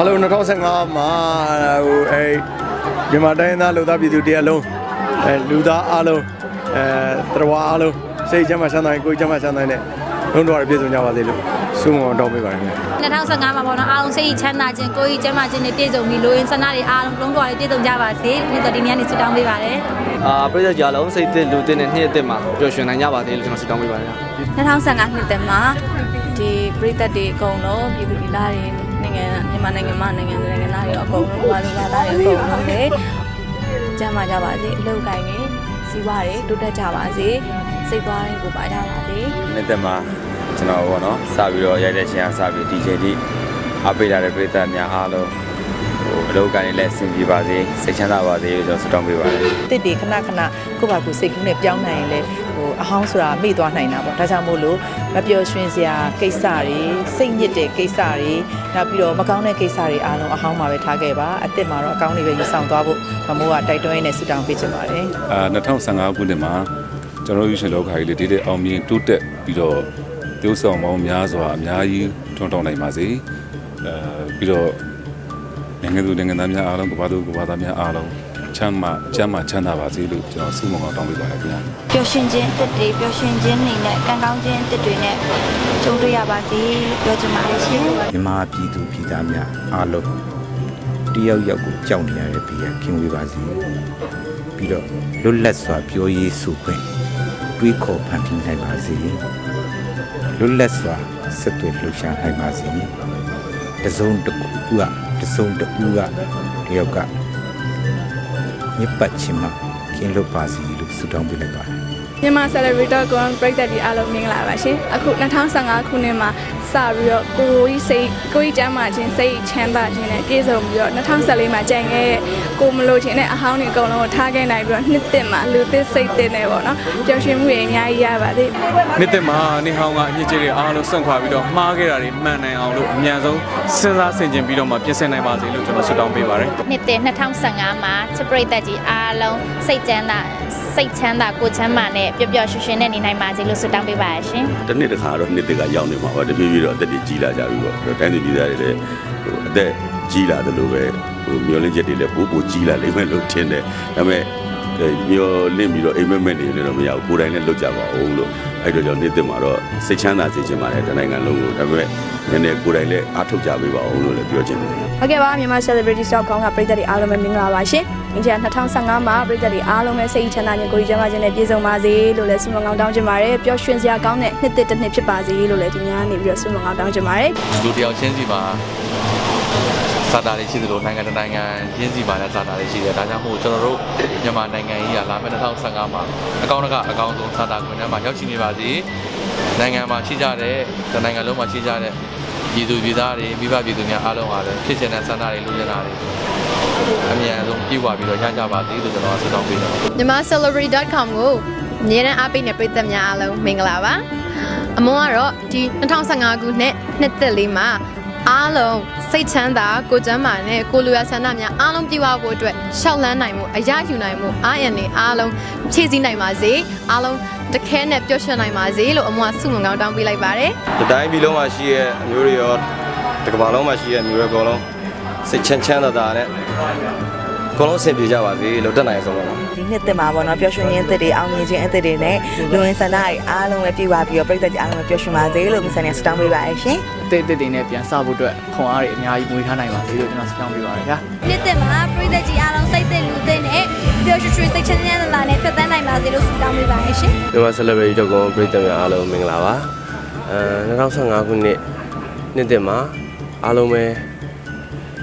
2015မှာဟိုအဲမြန်မာတိုင်းသားလူသားပြည်သူတရားလုံးအဲလူသားအားလုံးအဲတော်အားလုံးစိတ်ချမ်းသာချမ်းသာရင်ကိုယ်ချမ်းသာချမ်းသာနဲ့လုံးတော်ရပြည့်စုံကြပါစေလို့ဆုမွန်တော်ပေးပါတယ်ခင်ဗျာ2015မှာပေါ့နော်အားလုံးစိတ်ချမ်းသာခြင်းကိုယ်ကြီးကျန်းမာခြင်းနဲ့ပြည့်စုံပြီးလိုရင်းဆန္ဒတွေအားလုံးလုံးတော်လေးပြည့်စုံကြပါစေမြတ်တော်ဒီနေ့ကနေဆုတောင်းပေးပါတယ်အာပြည်သက်ကြားလုံးစိတ်သစ်လူသစ်နဲ့နှစ်အသစ်မှာပျော်ရွှင်နိုင်ကြပါသေးလို့ကျွန်တော်ဆုတောင်းပေးပါတယ်2015နှစ်တည်းမှာဒီပြည်သက်တွေအကုန်လုံးပြည်သူပြည်သားတွေနိုင်ငံ မြန်မာနိုင်ငံမှာနိုင်ငံသူနိုင်ငံသားတွေအကုန်လုံးဘာလို့ဘာသာတွေအကုန်လုံးလေကျမ်းမာကြပါစေအလုပ်ကိုင်းတွေစီးပွားတွေတိုးတက်ကြပါစေစိတ်သွားတွေကိုပါကြပါစေနှစ်သက်မှာကျွန်တော်ဘောနော်စပြီးတော့ရိုက်တဲ့ချင်းအားစပြီး DJ ဒီအပိလာတဲ့ပြည်သက်များအားလုံးဟို အလုပ်ကနေလည်းအဆင်ပြေပါစေစိတ်ချမ်းသာပါစေလို့ကျွန်တော်ဆုတောင်းပေးပါတယ်တစ်တွေခဏခဏကိုယ့်ဘာကိုယ်စိတ်ကူးနဲ့ပြောင်းနိုင်ရင်လေဟိုအဟောင်းဆိုတာမေ့သွားနိုင်တာပေါ့ဒါကြောင့်မို့လို့မပျော်ရွှင်စရာကိစ္စတွေစိတ်ညစ်တဲ့ကိစ္စတွေနောက်ပြီးတော့မကောင်းတဲ့ကိစ္စတွေအားလုံးအဟောင်းမှာပဲထားခဲ့ပါအစ်စ်မှာတော့အကောင်းတွေပဲယူဆောင်သွားဖို့မမိုးကတိုက်တွန်းရင်းနဲ့ဆူတောင်းပေးချင်ပါတယ်အာ2015ခုနှစ်မှာကျွန်တော်ရွှေရှင်လောကကြီးလေးတည်တဲ့အောင်မြင်တိုးတက်ပြီးတော့တိုးဆောင်ပေါင်းများစွာအများကြီးထွန်းတောင်းနိုင်ပါစေအဲပြီးတော့ နိုင်ငံသူနိုင်ငံသားများအားလုံးကမ္ဘာသူကမ္ဘာသားများအားလုံးချမ်းသာချမ်းသာချမ်းသာပါစေလို့ကျွန်တော်ဆုမွန်ကောင်းတောင်းပေးပါတယ်ခင်ဗျာပျော်ရွှင်ခြင်းအသစ်တွေပျော်ရွှင်ခြင်းနေနဲ့ကံကောင်းခြင်းအသစ်တွေနဲ့ကြုံတွေ့ရပါစေပြောချင်ပါတယ်ရှင်မြန်မာပြည်သူပြည်သားများအားလုံးတယောက်ယောက်ကိုကြောက်နေရတဲ့ဘေးကခင်ဝေးပါစေပြီးတော့လွတ်လပ်စွာပြောရေးဆိုခွင့်တွေးခေါ်ဖန်တီးနိုင်ပါစေလွတ်လပ်စွာဆက်သွယ်လှူရှားနိုင်ပါစေတစုံတစ်ခုက တစုံတစ်ခုကတယောက်ကမြစ်ပတ်ခြင်းမှာကင်းလွတ်ပါစေလို့ဆုတောင်းပေးလိုက်ပါတယ် မြန်မာ Celebrator Con ပြည်သက်တွေအားလုံးမင်္ဂလာပါရှင်အခု2015ခုနှစ်မှာစပြီးတော့ကိုကြီးစိတ်ကိုကြီးကျမ်းမာခြင်းစိတ်ချမ်းသာခြင်းနဲ့ပြည့်စုံပြီးတော့2014မှာကြံခဲ့တဲ့ကိုမလို့ခြင်းနဲ့အဟောင်းတွေအကုန်လုံးကိုထားခဲ့နိုင်ပြီးတော့နှစ်သစ်မှာလူသစ်စိတ်သစ်နဲ့ပေါ့နော်ပျော်ရွှင်မှုတွေအများကြီးရပါသေးနှစ်သက်မှာနေဟောင်းကအညစ်အကြေးတွေအားလုံးစွန့်ခွာပြီးတော့မှားခဲ့တာတွေမှန်နိုင်အောင်လို့အမြန်ဆုံးစဉ်းစားဆင်ခြင်ပြီးတော့မှပြင်ဆင်နိုင်ပါစေလို့ကျွန်တော်ဆုတောင်းပေးပါတယ်နှစ်တည်း2015မှာချစ်ပရိသတ်ကြီးအားလုံးစိတ်ချမ်းသာ စိတ်ချမ်းသာကိုယ်ချမ်းသာနဲ့ပျော်ပျော်ရွှင်ရွှင်နဲ့နေနိုင်ပါစေလို့ဆုတောင်းပေးပါရရှင်တစ်နှစ်တစ်ခါတော့နှစ်တက်ကရောက်နေမှာပါတပြေးပြေးတော့အသက်တွေကြီးလာကြပြီပေါ့အဲ့တော့တိုင်းသူပြည်သားတွေလည်းဟိုအသက်ကြီးလာတယ်လို့ပဲဟိုမျောလင့်ချက်တွေလည်းပိုပိုကြီးလာလိမ့်မယ်လို့ထင်တယ်ဒါပေမဲ့အဲမျောလင့်ပြီးတော့အိမ်မက်မက်နေလည်းတော့မရဘူးကိုယ်တိုင်လည်းလွတ်ကြပါအောင်လို့ အဲ့တော့ကြောင့်နှစ်သက်မှာတော့စိတ်ချမ်းသာစေချင်ပါတယ်တနိုင်ငံလုံးကိုဒါပေမဲ့နည်းနည်းကိုယ်တိုင်လည်းအားထုတ်ကြပေးပါအောင်လို့လည်းပြောချင်တယ်ဟုတ်ကဲ့ပါမြန်မာ Celebrity Shop ကောင်းကပြည်သက်တွေအားလုံးပဲမင်္ဂလာပါရှင်။ဒီကျ2015မှာပြည်သက်တွေအားလုံးပဲစိတ်ချမ်းသာခြင်းကိုယ်ကြီးကျန်းမာခြင်းနဲ့ပြည့်စုံပါစေလို့လည်းဆုမွန်ကောင်းတောင်းချင်ပါတယ်။ပျော်ရွှင်စရာကောင်းတဲ့နှစ်တစ်တစ်နှစ်ဖြစ်ပါစေလို့လည်းဒီညနေပြီးတော့ဆုမွန်ကောင်းတောင်းချင်ပါတယ်လူတယောက်ချင်းစီမှာ စာတာတွေရှိသလိုနိုင်ငံတစ်နိုင်ငံချင်းစီမှာလည်းစာတာတွေရှိတယ်ဒါကြောင့်မို့ကျွန်တော်တို့မြန်မာနိုင်ငံကြီးကလာမယ့်2015မှာအကောင့်တကအကောင့်ဆုံးစာတာခွင့်ထဲမှာရောက်ရှိနေပါစေနိုင်ငံမှာရှိကြတဲ့တနိုင်ငံလုံးမှာရှိကြတဲ့ပြည်သူပြည်သားတွေမိဘပြည်သူများအားလုံးအားလည်းဖြစ်ချင်တဲ့ဆန္ဒတွေလူချင်တာတွေအမြန်ဆုံးပြည့်ဝပြီးတော့ရကြပါစေလို့ကျွန်တော်ဆုတောင်းပေးတယ်မြန်မာ celebrity.com ကိုအမြဲတမ်းအားပေးနေပြည်သက်များအားလုံးမင်္ဂလာပါ။အမွန်ကတော့ဒီ2015ခုနှစ်နှစ်သက်လေးမှာ အားလုံးစိတ်ချမ်းသာကိုကျမ်းမာနဲ့ကိုလူရဆန္ဒများအားလုံးပြည့်ဝဖို့အတွက်ရှောက်လန်းနိုင်မှုအရယူနိုင်မှုအားရနေအားလုံးဖြည့်ဆည်းနိုင်ပါစေအားလုံးတခဲနဲ့ပျော်ရွှင်နိုင်ပါစေလို့အမွန်ကဆုမွန်ကောင်းတောင်းပေးလိုက်ပါတယ်ဒီတိုင်းပြည်လုံးမှာရှိတဲ့အမျိုးတွေရောတကမ္ဘာလုံးမှာရှိတဲ့အမျိုးတွေအကုန်လုံးစိတ်ချမ်းချမ်းသာသာနဲ့အ ကုန်လုံးအဆင်ပြေကြပါစေလို့တက်နိုင်ဆုံးပါဒီနှစ်သက်မှာပေါ့နော်ပျော်ရွှင်ခြင်းအသစ်တွေအောင်မြင်ခြင်းအသစ်တွေနဲ့လူဝင်ဆန္ဒတွေအားလုံးပဲပြည့်ဝပြီးတော့ပြည်သက်ကြီးအားလုံးပဲပျော်ရွှင်ပါစေလို့မိဆန်နဲ့ဆူတောင်းပေးပါရရှင်အသစ်အသစ်တွေနဲ့ပြန်စဖို့အတွက်ခွန်အားတွေအများကြီးမွေးထားနိုင်ပါစေလို့ကျွန်တော်ဆုတောင်းပေးပါတယ်ဗျာနှစ်သက်မှာပရိသတ်ကြီးအားလုံးစိတ်သက်လူသက်နဲ့ပျော်ရွှင်ရွှင်စိတ်ချမ်းသာသာနဲ့ဖြတ်သန်းနိုင်ပါစေလို့ဆုတောင်းပေးပါရရှင်မြန်မာ celebrity တော့ကိုပြည်သက်များအားလုံးမင်္ဂလာပါအဲ2015ခုနှစ်နှစ်သက်မှာအားလုံးပဲ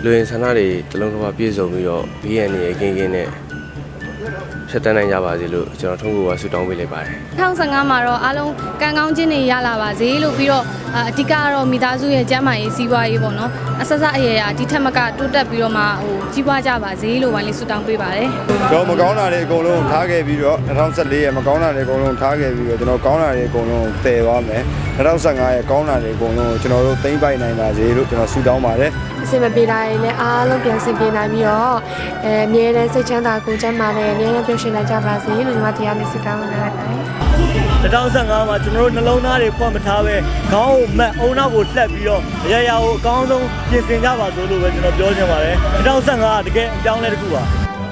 လူရင်ဆန္ဒတွေတလုံးတစ်ပါးပြည့်စုံပြီးတော့ BN ရဲ့အကင်းကင်းနဲ့ ဆက်တန်းနိုင်ကြပါစေလို့ကျွန်တော်ထုံးကိုကဆုတောင်းပေးလိုက်ပါတယ်2015မှာတော့အားလုံးကံကောင်းခြင်းတွေရလာပါစေလို့ပြီးတော့အာအဓိကကတော့မိသားစုရဲ့ကျန်းမာရေးစီးပွားရေးပေါ့နော်အဆက်ဆက်အရေရာဒီထက်မကတိုးတက်ပြီးတော့မှဟိုကြီးပွားကြပါစေလို့ဝိုင်းလေးဆုတောင်းပေးပါတယ်ကျွန်တော်မကောင်းတာတွေအကုန်လုံးထားခဲ့ပြီးတော့2014ရဲ့မကောင်းတာတွေအကုန်လုံးထားခဲ့ပြီးတော့ကျွန်တော်ကောင်းတာတွေအကုန်လုံးတည်သွားမယ်2015ရဲ့ကောင်းတာတွေအကုန်လုံးကျွန်တော်တို့သိမ့်ပိုက်နိုင်ပါစေလို့ကျွန်တော်ဆုတောင်းပါတယ်အစင်မပြေတာရင်လည်းအားလုံးပြန်ဆင်ပြေနိုင်ပြီးတော့အဲအမြဲတမ်းစိတ်ချမ်းသာကိုယ်ကျန်းမာနဲ့အမြဲတမ်းပျော်ရွှင်နိုင်ကြပါစေလို့ညီမတရားနဲ့ဆုတောင်းပေးလိုက်ပါတယ်2015မှာကျွန်တော်တို့နှလုံးသားတွေဖွင့်မထားပဲခေါင်းကိုမက်အုံနောက်ကိုလှက်ပြီးတော့အရာရာကိုအကောင်းဆုံးပြင်ဆင်ကြပါစို့လို့ပဲကျွန်တော်ပြောချင်ပါတယ်2015ကတကယ်အပြောင်းလဲတစ်ခုပါ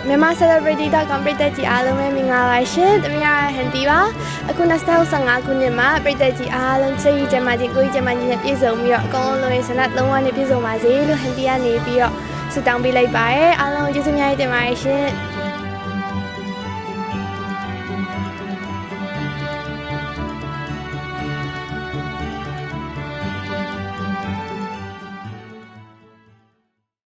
မြန်မာ celebrity တော့ complete တက်ကြီးအားလုံးပဲမင်္ဂလာပါရှင်။တမရဟန်တီပါ။အခု2015ခုနှစ်မှာပြည်သက်ကြီးအားလုံးစိတ်ကြီးကျန်းမာခြင်းကိုယ်ကြီးကျန်းမာခြင်းနဲ့ပြည့်စုံပြီးတော့အကုန်လုံးရဲ့ဆန္ဒသုံးပါးနဲ့ပြည့်စုံပါစေလို့ဟန်တီကနေပြီးတော့ဆုတောင်းပေးလိုက်ပါရယ်။အားလုံးကျေးဇူးများတင်ပါတယ်ရှင်။